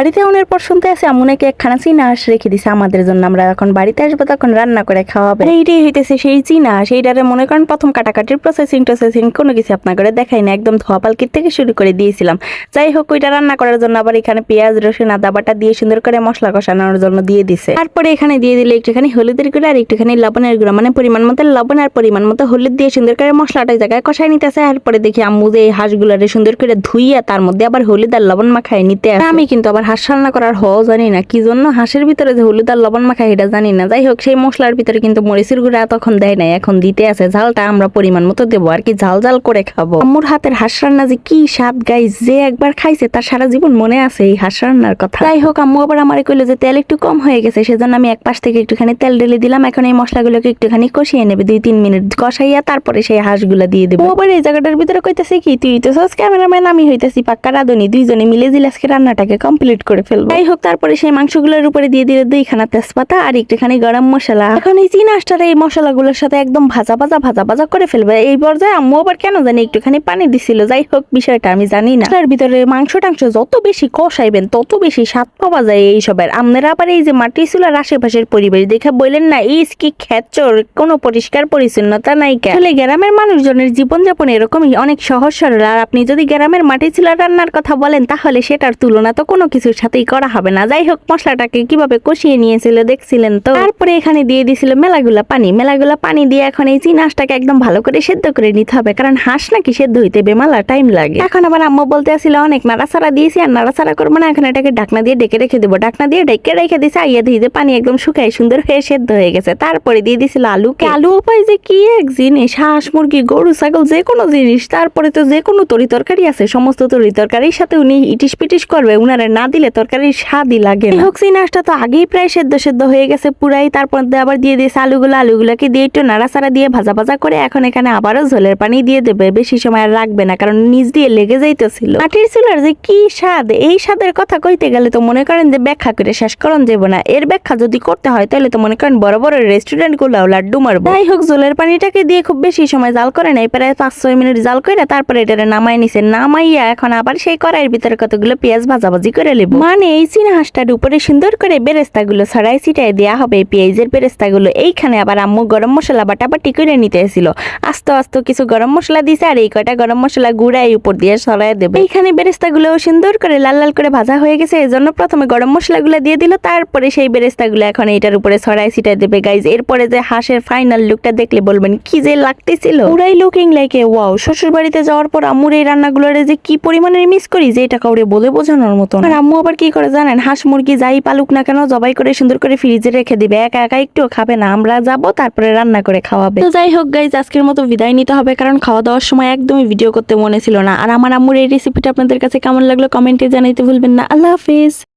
বাড়িতে আনার পর শুনতে আছে আম্মু নাকি একখানা চীনা হাঁস রেখে দিছে আমাদের জন্য। আমরা যখন বাড়িতে আসব তখন রান্না করে খাওয়াবে। আর এইটাই হইতেছে সেই চীনা হাঁস মনে করেন প্রথম কাটাকাটির প্রসেসিং টসেসিং কোনো কিছু আপনার করে দেখাই না একদম ধোয়া পালকির থেকে শুরু করে দিয়েছিলাম। যাই হোক, ওইটা রান্না করার জন্য আবার এখানে পেঁয়াজ, রসুন, আদা বাটা দিয়ে সুন্দর করে মশলা কষানোর জন্য দিয়ে দিছে। তারপরে এখানে দিয়ে দিলে একটুখানি হলুদের গুঁড়ো আর একটুখানি লবণের গুঁড়ো। মানে পরিমাণ মতো লবণ আর পরিমাণ মতো হলুদ দিয়ে সুন্দর করে মশলাটা জায়গায় কষাই নিতেছে। তারপরে দেখি আম্মু যে এই হাঁসগুলারে সুন্দর করে ধুইয়া তার মধ্যে আবার হলুদ আর লবণ মাখাই নিতে আসে। আমি কিন্তু আবার হাঁস রান্না করার হও জানি না। কি জন্য? হাঁসের ভিতরে যে হলুদ আর লবণ মাখা এটা জানি না। যাই হোক, সেই মশলার ভিতরে কিন্তু মরিচের গুঁড়া তখন দেয় নাই। এখন দিতে আছে। ঝালটা আমরা পরিমাণ মতো দেবো। আর কি ঝাল ঝাল করে খাব। আম্মুর হাতের হাঁস রান্না যে কি স্বাদ গাই যে একবার খাইছে, তার সারা জীবন মনে আছে এই হাঁস রান্নার কথা। যাই হোক, আম্মু আবার আমার কইলো যে তেল একটু কম হয়ে গেছে, সেজন্য আমি এক পাশ থেকে একটুখানি তেল ঢেলে দিলাম। এখন এই মশলাগুলোকে একটুখানি কষিয়ে নেবে, দুই তিন মিনিট কষাইয়া তারপরে সেই হাঁসগুলো দিয়ে দেবো। আবার এই জায়গাটার ভিতরে কইতেছে কি, তুই তো সস ক্যামেরাম্যান, আমি হইতেছি পাক্কা রাধুনি। দুইজনে মিলে দিলে আজকে রান্নাটাকে কমপ্লিট করে ফেলব। যাই হোক, তারপরে সেই মাংসগুলোর উপরে দিয়ে দিলে দুইখানা তেজপাতা আর একটুখানি গরম মশলা। এখন এই চিন আঁশটারে এই মশলাগুলোর সাথে একদম ভাজা ভাজা ভাজা ভাজা করে ফেলবে। এই পর্যায়ে আম্মু আবার কেন জানি একটুখানি পানি দিছিল। যাই হোক, বিষয়টা আমি জানি না। তার ভিতরে মাংস টাংস যত বেশি কষাইবেন, তত বেশি স্বাদ পাওয়া যায় এইসবের আপনারা আবার এই যে মাটি চুলার আশেপাশের পরিবেশ দেখে বললেন না এই কি খেচ্চর কোনো পরিষ্কার পরিচ্ছন্নতা নাই কেন? আসলে গ্রামের মানুষজনের জীবনযাপন এরকমই, অনেক সহজ সরল। আর আপনি যদি গ্রামের মাটি চুলা রান্নার কথা বলেন, তাহলে সেটার তুলনা তো কোনো কিছুর সাথেই করা হবে না। যাই হোক, মশলাটাকে কীভাবে কষিয়ে নিয়েছিল দেখছিলেন তো? তারপরে এখানে দিয়ে দিছিল মেলাগুলা পানি। মেলাগুলা পানি দিয়ে এখন এই চিনাসটাকে একদম ভালো করে সেদ্ধ করে নিতে হবে, কারণ হাঁস নাকি সেদ্ধ হইতে বেমালা টাইম লাগে। এখন আবার আম্মু বলতে আসছিল অনেক নাড়াচাড়া দিয়েছি, আর নাড়াচাড়া করব না, এখন এটাকে ঢাকনা দিয়ে ডেকে রেখে দেবো। ঢাকনা দিয়ে ডেকে রেখে দিয়েছে আইয়া দিয়ে পানি একদম শুকায় সুন্দর হয়ে সেদ্ধ হয়ে গেছে। তারপরে দিয়ে দিছিল আলুকে। আলু উপায় যে কি এক জিনিস, হাঁস, মুরগি, গরু, ছাগল, যে কোনো জিনিস। তারপরে তো যে কোনো তরি তরকারি আছে, সমস্ত তরি তরকারির সাথে উনি ইটিস পিটিস করবে, উনারে না দিলে তরকারির স্বাদই লাগে না। হোক তো আগেই প্রায় সেদ্ধ সেদ্ধ হয়ে গেছে পুরাই তারপর আবার দিয়ে দিয়েছে আলুগুলো। আলুগুলোকে দিয়ে একটু নাড়াচাড়া দিয়ে ভাজা ভাজা করে এখন এখানে আবারও ঝোলের পানি দিয়ে দেবে। বেশি সময় আর রাখবে না কারণ নিচ দিয়ে লেগে যাইতেছিল। মাটির চুলার যে কি স্বাদ এই স্বাদের কথা কইতে গেলে তো মনে করেন যে ব্যাখ্যা করে শেষ করন যাব না। এর ব্যাখ্যা যদি করতে হয় তাহলে তো মনে করেন বড় বড় রেস্টুরেন্ট গুলাও লাড্ডু মারবো। যাই হোক জলের পানিটাকে দিয়ে খুব বেশি সময় জাল করে নাই প্রায় পাঁচ ছয় মিনিট জাল করে তারপরে এটা নামাই নিছে। নামাইয়া এখন আবার সেই কড়াইয়ের ভিতরে কতগুলো পেঁয়াজ ভাজাভাজি করে নেব। মানে এই চিনা হাঁসটার উপরে সুন্দর করে বেরেস্তা গুলো ছড়াই ছিটাই দেওয়া হবে। পেঁয়াজের বেরেস্তা গুলো এইখানে আবার আম্মু গরম মশলা বাটাবাটি করে নিতে এসেছিল। আস্তে আস্তে কিছু গরম মশলা দিছে আর এই কয়টা গরম মশলা গুঁড়াই উপর দিয়ে ছড়াই দেবে। এইখানে বেরেস্তা গুলো সুন্দর করে লাল লাল করে ভাজা হয়ে গেছে। এই জন্য প্রথমে গরম মশলাগুলো দিয়ে দিল তারপরে সেই বেরেস্তা গুলো এখন এটার উপরে ছড়াই ছিটাই দেবে। গাইজ এরপরে যে হাঁসের ফাইনাল লুকটা দেখলে বলবেন কি যে লাগতেছিল? পুরাই লুকিং লাইকে ওয়াও শ্বশুর বাড়িতে যাওয়ার পর আম্মুর এই রান্নাগুলোরে যে কি পরিমাণের মিস করি যে এটা কাউরে বলে বোঝানোর মতো। আর আম্মু আবার কি করে জানেন? হাঁস মুরগি যাই পালুক না কেন জবাই করে সুন্দর করে ফ্রিজে রেখে দিবে। একা একা একটু খাবে না। আমরা যাব, তারপরে রান্না করে খাওয়াবে। তো যাই হোক গাইজ আজকের মতো বিদায় নিতে হবে কারণ খাওয়া দাওয়ার সময় একদমই ভিডিও করতে মনে ছিল না। আর আমার আম্মুর এই রেসিপিটা আপনাদের কাছে কেমন লাগল কমেন্টে জানাইতে ভুলবেন না। আল্লাহ হাফিজ।